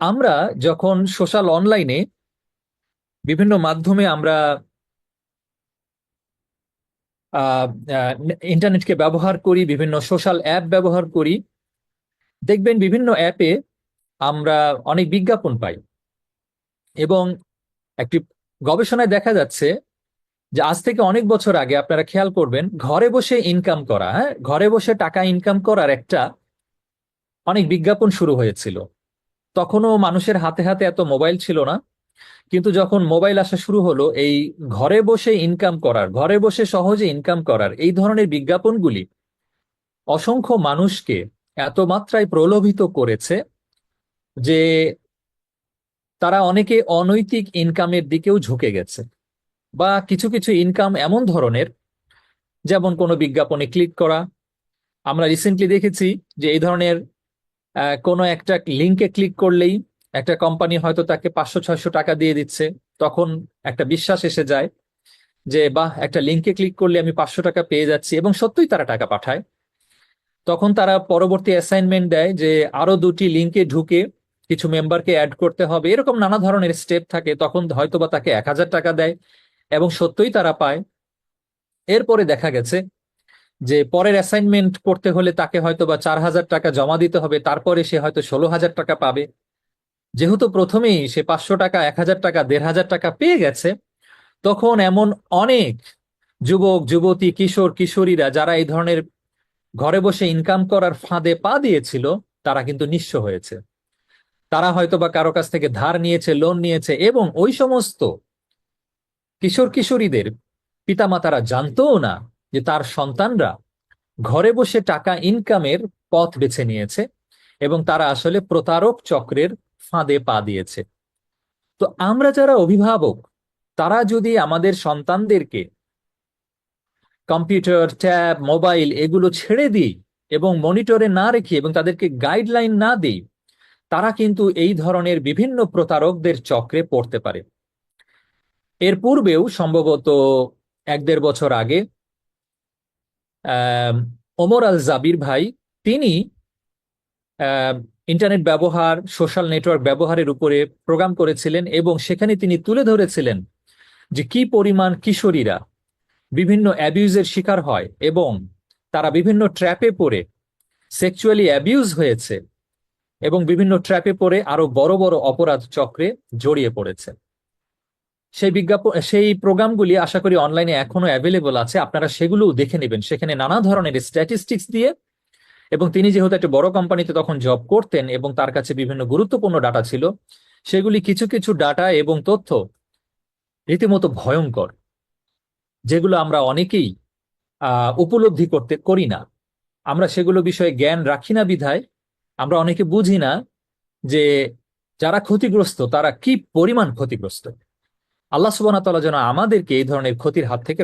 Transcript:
আমরা যখন সোশ্যাল অনলাইনে বিভিন্ন মাধ্যমে আমরা ইন্টারনেটকে ব্যবহার করি, বিভিন্ন সোশ্যাল অ্যাপ ব্যবহার করি, দেখবেন বিভিন্ন অ্যাপে আমরা অনেক বিজ্ঞাপন পাই। এবং একটি গবেষণায় দেখা যাচ্ছে যে আজ থেকে অনেক বছর আগে, আপনারা খেয়াল করবেন, ঘরে বসে ইনকাম করা হ্যাঁ? ঘরে বসে টাকা ইনকাম করার একটা অনেক বিজ্ঞাপন শুরু হয়েছিল। তখনও মানুষের হাতে হাতে এত মোবাইল ছিল না। কিন্তু যখন মোবাইল আসা শুরু হলো, এই ঘরে বসে ইনকাম করার, ঘরে বসে সহজে ইনকাম করার, এই ধরনের বিজ্ঞাপনগুলি অসংখ্য মানুষকে এত মাত্রায় প্রলোভিত করেছে যে তারা অনেকে অনৈতিক ইনকামের দিকেও ঝুঁকে গেছে। বা কিছু কিছু ইনকাম এমন ধরনের, যেমন কোনো বিজ্ঞাপনে ক্লিক করা। আমরা রিসেন্টলি দেখেছি যে এই ধরনের কোনো একটা লিঙ্কে ক্লিক করলেই একটা কোম্পানি হয়তো তাকে পাঁচশো, ছয়শো টাকা দিয়ে দিচ্ছে। তখন একটা বিশ্বাস এসে যায় যে, বাহ, একটা লিঙ্কে ক্লিক করলে আমি পাঁচশো টাকা পেয়ে যাচ্ছি। এবং সত্যিই তারা টাকা পাঠায়। তখন তারা পরবর্তী অ্যাসাইনমেন্ট দেয় যে, আরও দুটি লিঙ্কে ঢুকে কিছু মেম্বারকে অ্যাড করতে হবে। এরকম নানা ধরনের স্টেপ থাকে। তখন হয়তোবা তাকে এক হাজার টাকা দেয় এবং সত্যই তারা পায়। এরপরে দেখা গেছে যে পরের অ্যাসাইনমেন্ট করতে হলে তাকে হয়তো বা চার হাজার টাকা জমা দিতে হবে, তারপরে সে হয়তো ষোলো হাজার টাকা পাবে। যেহেতু প্রথমেই সে পাঁচশো টাকা, এক হাজার টাকা, দেড় হাজার টাকা পেয়ে গেছে, তখন এমন অনেক যুবক, যুবতী, কিশোর, কিশোরীরা যারা এই ধরনের ঘরে বসে ইনকাম করার ফাঁদে পা দিয়েছিল, তারা কিন্তু নিঃস্ব হয়েছে। তারা হয়তো বা কারও কাছ থেকে ধার নিয়েছে লোন নিয়েছে এবং ওই সমস্ত কিশোর, কিশোরীদের পিতামাতারা জানতও না যে তার সন্তানরা ঘরে বসে টাকা ইনকামের পথ বেছে নিয়েছে এবং তারা আসলে প্রতারক চক্রের ফাঁদে পা দিয়েছে। তো আমরা যারা অভিভাবক, তারা যদি আমাদের সন্তানদেরকে কম্পিউটার, ট্যাব, মোবাইল এগুলো ছেড়ে দিই এবং মনিটরে না রেখে এবং তাদেরকে গাইডলাইন না দিই, তারা কিন্তু এই ধরনের বিভিন্ন প্রতারকদের চক্রে পড়তে পারে। এর পূর্বেও সম্ভবত এক দেড় বছর আগে ওমর আল জাবির ভাই, তিনি ইন্টারনেট ব্যবহার সোশ্যাল নেটওয়ার্ক ব্যবহারের উপরে প্রোগ্রাম করেছিলেন এবং সেখানে তিনি তুলে ধরেছিলেন যে কি পরিমাণ কিশোরীরা বিভিন্ন অ্যাবিউজের শিকার হয় এবং তারা বিভিন্ন ট্র্যাপে পড়ে সেক্সুয়ালি অ্যাবিউজ হয়েছে এবং বিভিন্ন ট্র্যাপে পড়ে আরও বড় বড় অপরাধ চক্রে জড়িয়ে পড়েছে। সেই বিজ্ঞাপন সেই প্রোগ্রামগুলি আশা করি অনলাইনে এখনও অ্যাভেলেবল আছে। আপনারা সেগুলোও দেখে নেবেন। সেখানে নানা ধরনের স্ট্যাটিস্টিক্স দিয়ে এবং তিনি যেহেতু একটা বড় কোম্পানিতে তখন জব করতেন এবং তার কাছে বিভিন্ন গুরুত্বপূর্ণ ডাটা ছিল, সেগুলি কিছু কিছু ডাটা এবং তথ্য রীতিমতো ভয়ঙ্কর, যেগুলো আমরা অনেকেই উপলব্ধি করতে করি না। আমরা সেগুলো বিষয়ে জ্ঞান রাখি না বিধায়, আমরা অনেকে বুঝি না যে যারা ক্ষতিগ্রস্ত তারা কি পরিমাণ ক্ষতিগ্রস্ত। আল্লাহ ওয়া যেন আমাদেরকে এই ধরনের ক্ষতির হাত থেকে